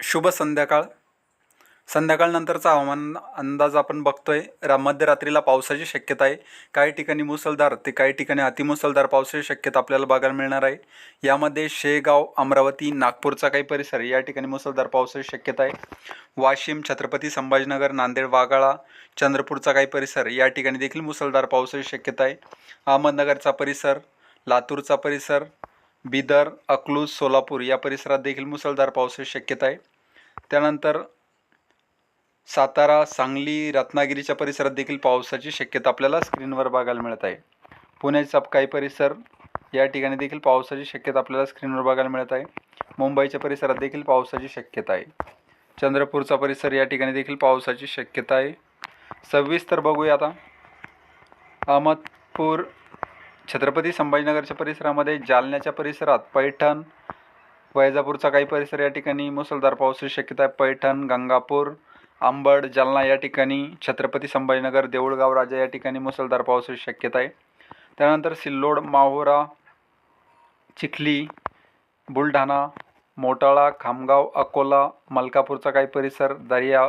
शुभ संध्याकाळ. संध्याकाळनंतरचा हवामान अंदाज आपण बघतोय. रा मध्यरात्रीला पावसाची शक्यता आहे. काही ठिकाणी मुसळधार ते काही ठिकाणी अतिमुसळधार पावसाची शक्यता आपल्याला बघायला मिळणार आहे. यामध्ये शेगाव अमरावती नागपूरचा काही परिसर या ठिकाणी मुसळधार पावसाची शक्यता आहे. वाशिम छत्रपती संभाजीनगर नांदेड वाघाळा चंद्रपूरचा काही परिसर या ठिकाणी देखील मुसळधार पावसाची शक्यता आहे. अहमदनगरचा परिसर लातूरचा परिसर बिदर अकलूज सोलापूर या परिसरात देखील मुसळधार पावसाची शक्यता आहे. त्यानंतर सातारा सांगली रत्नागिरीच्या परिसरात देखील पावसाची शक्यता आपल्याला स्क्रीनवर बघायला मिळत आहे. पुण्याचा काही परिसर या ठिकाणी देखील पावसाची शक्यता आपल्याला स्क्रीनवर बघायला मिळत आहे. मुंबईच्या परिसरात देखील पावसाची शक्यता आहे. चंद्रपूरचा परिसर या ठिकाणी देखील पावसाची शक्यता आहे. सविस्तर बघूया आता. अहमदपूर छत्रपती संभाजीनगरच्या परिसरामध्ये जालन्याच्या परिसरात पैठण वैजापूरचा काही परिसर या ठिकाणी मुसळधार पावसाची शक्यता आहे. पैठण गंगापूर आंबड जालना या ठिकाणी छत्रपती संभाजीनगर देऊळगाव राजा या ठिकाणी मुसळधार पावसाची शक्यता आहे. त्यानंतर सिल्लोड माहोरा चिखली बुलढाणा मोटाळा खामगाव अकोला मलकापूरचा काही परिसर दर्या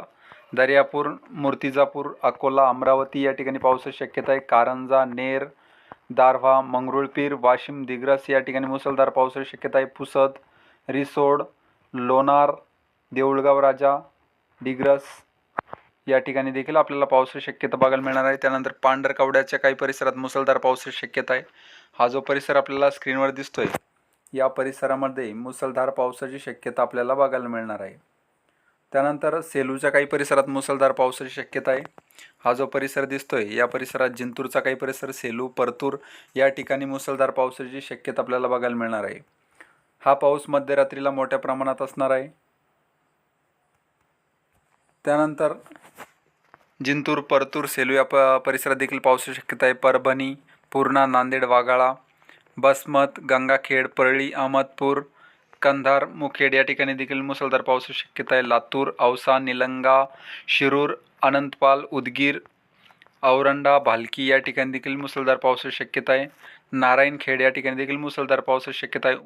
दर्यापूर मूर्तिजापूर अकोला अमरावती या ठिकाणी पावसाची शक्यता आहे. कारंजा नेर दारव्हा मंगरुळपीर वाशिम दिग्रस या ठिकाणी मुसळधार पावसाची शक्यता आहे. पुसद रिसोड लोणार देऊळगाव राजा दिग्रस या ठिकाणी देखील आपल्याला पावसाची शक्यता बघायला मिळणार आहे. त्यानंतर पांढरकवड्याच्या काही परिसरात मुसळधार पावसाची शक्यता आहे. हा जो परिसर आपल्याला स्क्रीनवर दिसतोय या परिसरामध्ये मुसळधार पावसाची शक्यता आपल्याला बघायला मिळणार आहे. त्यानंतर सेलूच्या काही परिसरात मुसळधार पावसाची शक्यता आहे. हा जो परिसर दिसतोय या परिसरात जिंतूरचा काही परिसर सेलू परतूर या ठिकाणी मुसळधार पावसाची शक्यता आपल्याला बघायला मिळणार आहे. हा पाऊस मध्यरात्रीला मोठ्या प्रमाणात असणार आहे. त्यानंतर जिंतूर परतूर सेलू या प परिसरात देखील पावसाची शक्यता आहे. परभणी पूर्णा नांदेड वाघाळा बसमत गंगाखेड परळी अहमदपूर कंधार मुखेड या ठिकाणी देखील मुसळधार पावसाची शक्यता आहे. लातूर औसा निलंगा शिरूर अनंतपाल उदगीर औरंडा भालकी या ठिकाणी देखील मुसळधार पावसाची शक्यता आहे. नारायणखेड या ठिकाणी देखील मुसळधार पावसाची शक्यता आहे.